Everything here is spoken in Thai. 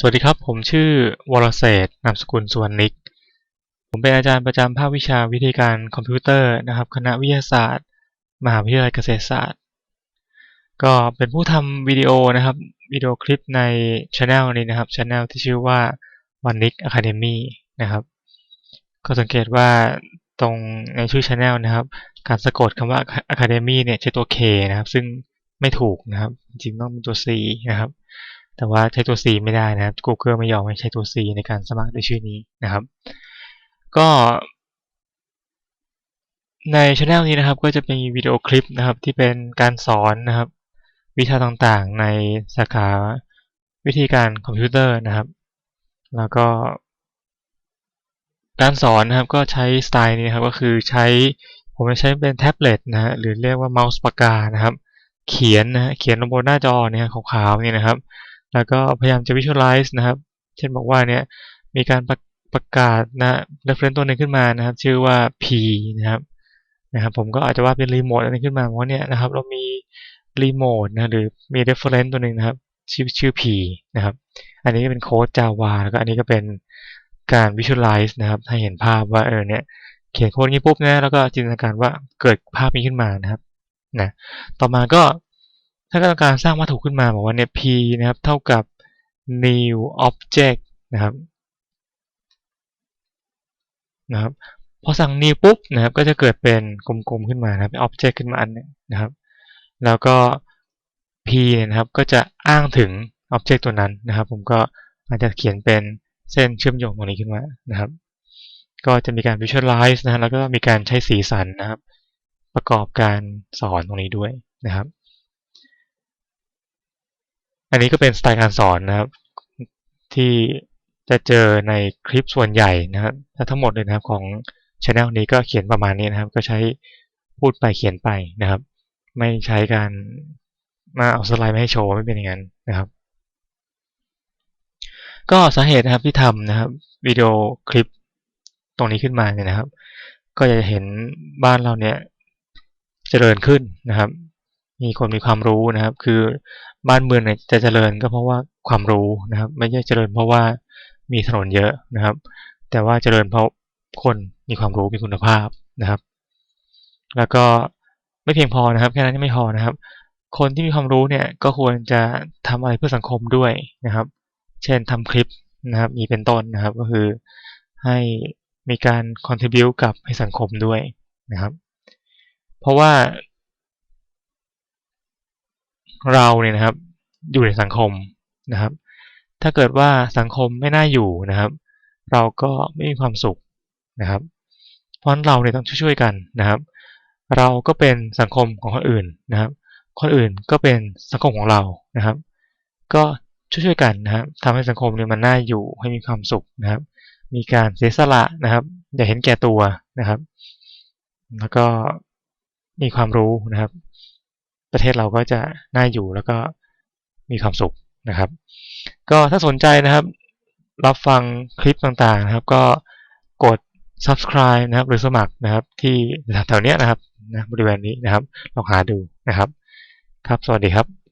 สวัสดีครับ ผมชื่อวรเศษนามสกุลสุวรรณนิก ผมเป็นอาจารย์ประจำภาควิชาวิธีการคอมพิวเตอร์นะครับ คณะวิทยาศาสตร์ มหาวิทยาลัยเกษตรศาสตร์ ก็เป็นผู้ทำวิดีโอนะครับวิดีโอคลิปในช anel นี้นะครับช anel ที่ชื่อว่าวันนิกอะคาเดมี่นะครับ ก็สังเกตว่าตรงในชื่อช anel นะครับ การสะกดคำว่า Academy เนี่ยใช้ตัว K นะครับ ซึ่งไม่ถูกนะครับ จริงต้องเป็นตัว C นะครับ แต่ว่าใช้ตัว C ไม่ได้นะครับ Google ไม่ยอมให้ใช้ตัว C ในการสมัครด้วยชื่อนี้นะครับ ก็ในช anel นี้นะครับก็จะมีวิดีโอคลิปนะครับที่เป็นการสอนนะครับ วิชาต่างๆในสาขาวิธีการคอมพิวเตอร์นะครับ แล้วก็ การสอนนะครับก็ใช้สไตล์นี้นครับก็คือใช้ผมจะใช้เป็นแท็บเล็ตนะฮะหรือเรียกว่าเมาส์ปากกานะครับ เขียนนะฮะเขียนลงบนหน้าจอเนี่ยขาวๆเนี่ยนะครับ แล้วก็พยายามจะ visualize นะครับ เช่นบอกว่าเนี่ยมีการประประกาศนะ reference ตัวหนึ่งขึ้นมานะครับ ชื่อว่า P นะครับนะครับ ผมก็อาจจะว่าเป็นรีโมทอะไรขึ้นมาว่าเนี่ยนะครับ เรามีรีโมทนะหรือมี reference ตัวหนึ่งนะครับชื่อชื่อ P นะครับ อันนี้ก็เป็นโค้ด Java แล้วก็อันนี้ก็เป็นการ visualize นะครับ ให้เห็นภาพว่าเออเนี่ยเขียนโค้ดนี้ปุ๊บนะแล้วก็จินตนาการว่าเกิดภาพนี้ขึ้นมานะครับนะต่อมาก็ ถ้าต้องการสร้างวัตถุขึ้นมาบอกว่าเนี่ย p นะครับเท่ากับ new object นะครับนะครับพอสั่ง new ปุ๊บนะครับ ก็จะเกิดเป็นกลมๆขึ้นมานะครับเป็น object ขึ้นมาอันนึงนะครับ แล้วก็ p เนี่ยนะครับก็จะอ้างถึง object ตัวนั้นนะครับ ผมก็อาจจะเขียนเป็นเส้นเชื่อมโยงตรงนี้ขึ้นมานะครับ ก็จะมีการ visualize นะฮะแล้วก็มีการใช้สีสันนะครับ ประกอบการสอนตรงนี้ด้วยนะครับ อันนี้ก็เป็นสไตล์การสอนนะครับ ที่จะเจอในคลิปส่วนใหญ่นะครับถ้าทั้งหมดเลยนะครับของช anel นี้ก็เขียนประมาณนี้นะครับ ก็ใช้พูดไปเขียนไปนะครับ ไม่ใช้การมาเอาสไลด์มาให้โชว์ไม่เป็นอย่างนั้นนะครับ ก็สาเหตุนะครับที่ทำนะครับวิดีโอคลิปตรงนี้ขึ้นมาเนี่ยนะครับ ก็จะเห็นบ้านเราเนี่ยเจริญขึ้นนะครับ มีคนมีความรู้นะครับ คือบ้านเมืองเนี่ยจะเจริญก็เพราะว่าความรู้นะครับ ไม่ใช่เจริญเพราะว่ามีถนนเยอะนะครับ แต่ว่าเจริญเพราะคนมีความรู้มีคุณภาพนะครับ แล้วก็ไม่เพียงพอนะครับ แค่นั้นยังไม่พอนะครับ คนที่มีความรู้เนี่ยก็ควรจะทำอะไรเพื่อสังคมด้วยนะครับ เช่นทำคลิปนะครับ มีเป็นต้นนะครับ ก็คือให้มีการ contribute กับให้สังคมด้วยนะครับ เพราะว่า เราเนี่ยนะครับ อยู่ในสังคมนะครับ ถ้าเกิดว่าสังคมไม่น่าอยู่นะครับ เราก็ไม่มีความสุขนะครับ เพราะนั้นเราเนี่ยต้องช่วยๆกันนะครับ เราก็เป็นสังคมของคนอื่นนะครับ คนอื่นก็เป็นสังคมของเรานะครับ ก็ช่วยๆกันนะครับทำให้สังคมเนี่ยมันน่าอยู่ให้มีความสุขนะครับ มีการเสียสละนะครับ อย่าเห็นแก่ตัวนะครับ แล้วก็มีความรู้นะครับ ประเทศเราก็จะน่าอยู่แล้วก็มีความสุขนะครับ ก็ถ้าสนใจนะครับ รับฟังคลิปต่างๆนะครับ ก็กด subscribe นะครับหรือสมัครนะครับ ที่แถวๆเนี้ยนะครับนะบริเวณนี้นะครับลองหาดูนะครับ ครับ สวัสดีครับ